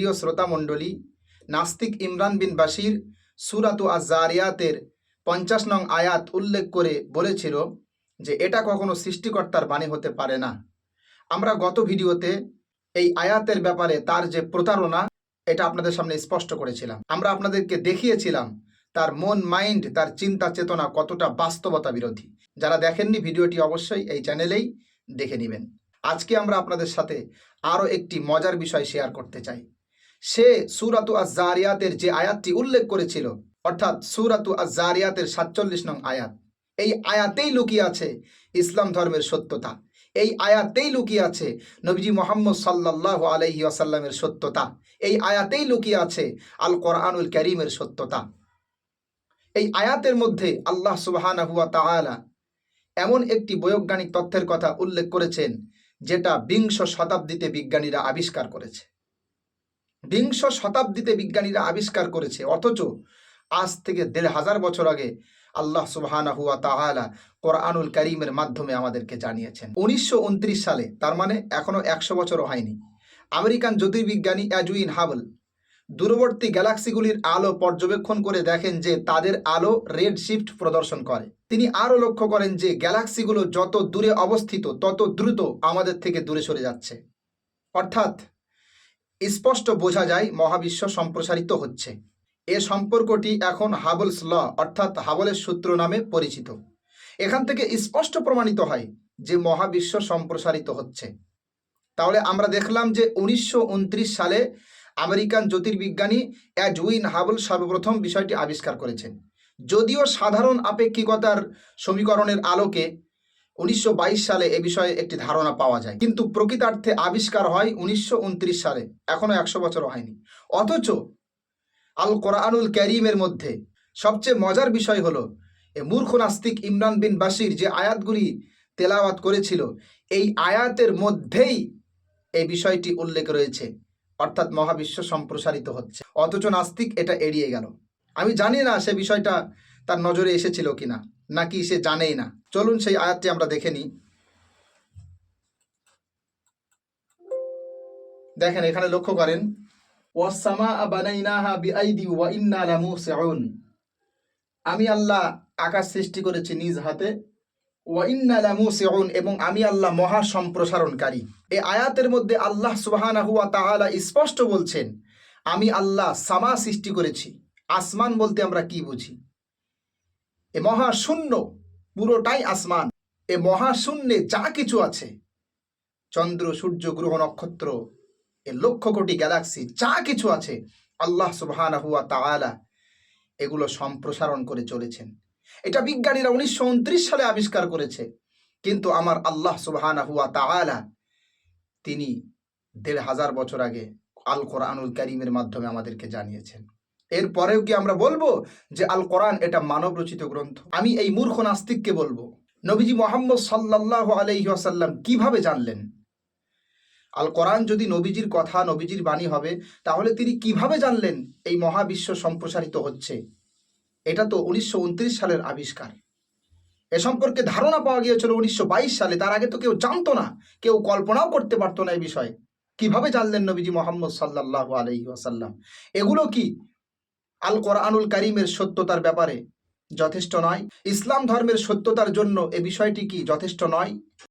প্রিয় শ্রোতা মণ্ডলী, নাস্তিক ইমরান বিন বাশির সুরাতু আজারিয়াতের পঞ্চাশ নং আয়াত উল্লেখ করে বলেছিল যে, এটা কখনো সৃষ্টিকর্তার বাণী হতে পারে না। আমরা গত ভিডিওতে এই আয়াতের ব্যাপারে তার যে প্রতারণা, এটা আপনাদের সামনে স্পষ্ট করেছিলাম। আমরা আপনাদেরকে দেখিয়েছিলাম তার মন, মাইন্ড, তার চিন্তা, চেতনা কতটা বাস্তবতা বিরোধী। যারা দেখেননি ভিডিওটি অবশ্যই এই চ্যানেলেই দেখে নেবেন। আজকে আমরা আপনাদের সাথে আরও একটি মজার বিষয় শেয়ার করতে চাই। সে সুরাতু আজ জারিয়াতের যে আয়াতটি উল্লেখ করেছিল, অর্থাৎ সুরাতু আজ জারিয়াতের সাতচল্লিশ নং আয়াত, এই আয়াতেই লুকিয়ে আছে ইসলাম ধর্মের সত্যতা। এই আয়াতেই লুকিয়ে আছে নবীজি মোহাম্মদ সাল্লাহ আলহি আসাল্লামের সত্যতা। এই আয়াতেই লুকিয়ে আছে আল কোরআনুল করিমের সত্যতা। এই আয়াতের মধ্যে আল্লাহ সুবাহানা হুয়া তাআলা এমন একটি বৈজ্ঞানিক তথ্যের কথা উল্লেখ করেছেন, যেটা বিংশ শতাব্দীতে বিজ্ঞানীরা আবিষ্কার করেছে। বিংশ শতাব্দীতে বিজ্ঞানীরা আবিষ্কার করেছে। অথচ আজ থেকে দেড় হাজার বছর আগে আল্লাহ সুবহানা হুয়া তাআলা কোরআনুল করিমের মাধ্যমে আমাদেরকে জানিয়েছেন। উনিশশো উনত্রিশ সালে, তার মানে এখনও একশো বছরও হয়নি, আমেরিকান জ্যোতির্বিজ্ঞানী অ্যাজুইন হাবল দূরবর্তী গ্যালাক্সিগুলির আলো পর্যবেক্ষণ করে দেখেন যে তাদের আলো রেড শিফট প্রদর্শন করে। তিনি আরও লক্ষ্য করেন যে গ্যালাক্সিগুলো যত দূরে অবস্থিত, তত দ্রুত আমাদের থেকে দূরে সরে যাচ্ছে। অর্থাৎ স্পষ্ট বোঝা যায় মহাবিশ্ব সম্প্রসারিত হচ্ছে। এ সম্পর্কটি এখন হাবলস ল, অর্থাৎ হাবলের সূত্র নামে পরিচিত। এখান থেকে স্পষ্ট প্রমাণিত হয় যে মহাবিশ্ব সম্প্রসারিত হচ্ছে। তাহলে আমরা দেখলাম যে উনিশশো উনত্রিশ সালে আমেরিকান জ্যোতির্বিজ্ঞানী অ্যাজউইন হাবল সর্বপ্রথম বিষয়টি আবিষ্কার করেছেন। যদিও সাধারণ আপেক্ষিকতার সমীকরণের আলোকে উনিশশো বাইশ সালে এ বিষয়ে একটি ধারণা পাওয়া যায়। কিন্তু প্রকৃতার্থে আবিষ্কার হয় উনিশশো উনত্রিশ সালে। এখনও একশো বছর হয়নি। অথচ আল কোরআনুল ক্যারিমের মধ্যে সবচেয়ে মজার বিষয় হলো, এ মূর্খ নাস্তিক ইমরান বিন বাসির যে আয়াতগুলি তেলাওয়াত করেছিল, এই আয়াতের মধ্যেই এই বিষয়টি উল্লেখ রয়েছে। অর্থাৎ মহাবিশ্ব সম্প্রসারিত হচ্ছে। অথচ নাস্তিক এটা এড়িয়ে গেল। আমি জানি না সে বিষয়টা তার নজরে এসেছিল কিনা। নাকি সে জানেই না। চলুন সেই আয়াতটি আমরা দেখে নিই। দেখেন, এখানে লক্ষ্য করেন বিআইদি আমি আল্লাহ আকাশ সৃষ্টি করেছি নিজ হাতে। এবং আমি আল্লাহ মহা সম্প্রসারণকারী এই আয়াতের মধ্যে আল্লাহ সুবহানাহু ওয়া তাআলা স্পষ্ট বলছেন, আমি আল্লাহ সামা সৃষ্টি করেছি। আসমান বলতে আমরা কি বুঝি? এ মহাশূন্য, পুরোটাই আসমান। এ মহাশূন্যে যা কিছু আছে। চন্দ্র, সূর্য, গ্রহ, নক্ষত্র, এ লক্ষ কোটি গ্যালাক্সি যা কিছু আছে, আল্লাহ সুবহানা হুয়া তাআলা এগুলো সম্প্রসারণ করে চলেছেন। এটা বিজ্ঞানীরা উনিশশো উনত্রিশ সালে আবিষ্কার করেছে। কিন্তু আমার আল্লাহ সুবহানা হুয়া তাআলা তিনি দেড় হাজার বছর আগে আল কোরআনুল করিমের মাধ্যমে আমাদেরকে জানিয়েছেন। এরপরেও কি আমরা বলব যে আল কোরআন এটা মানব রচিত গ্রন্থ? আমি এই মূর্খ নাস্তিককে বলব, নবীজি মোহাম্মদ সাল্লাহ আলহি আসাল্লাম কীভাবে জানলেন? আল কোরআন যদি নবীজির কথা, নবীজির বাণী হবে, তাহলে তিনি কীভাবে জানলেন এই মহাবিশ্ব সম্প্রসারিত হচ্ছে? এটা তো উনিশশো উনত্রিশ সালের আবিষ্কার। এ সম্পর্কে ধারণা পাওয়া গিয়েছিল উনিশশো বাইশ সালে, তার আগে তো কেউ জানতো না, কেউ কল্পনাও করতে পারতো না এই বিষয়ে। কীভাবে জানলেন নবীজি মোহাম্মদ সাল্লাহ আলহি আসাল্লাম এগুলো কি আল কোরআনুল করিমের সত্যতার ব্যাপারে যথেষ্ট নয়। ইসলাম ধর্মের সত্যতার জন্য এ বিষয়টি কি যথেষ্ট নয়?